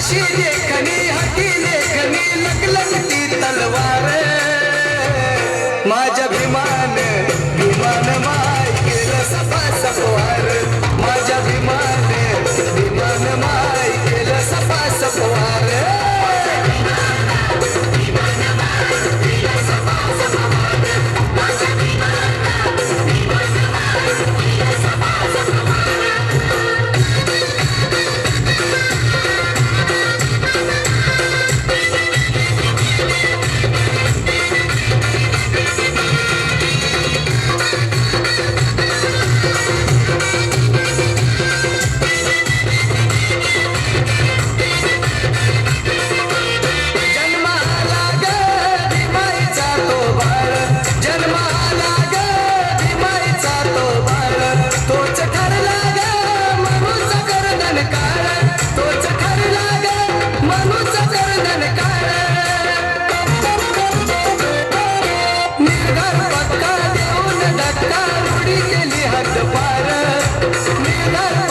अशी लेखनी हटी लेखनी लकलकती तलवार. Hey, hey. É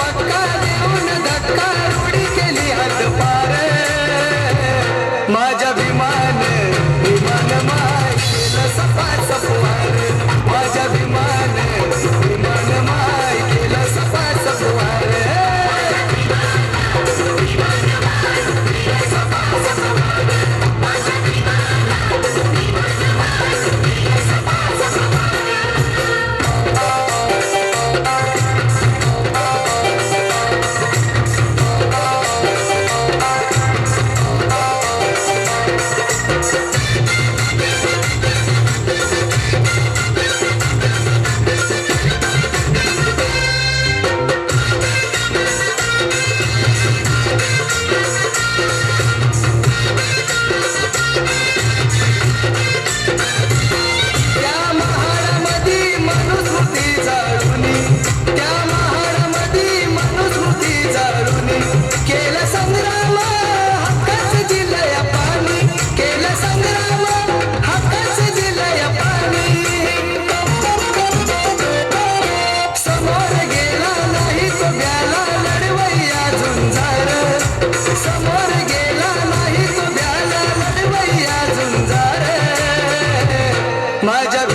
Mas já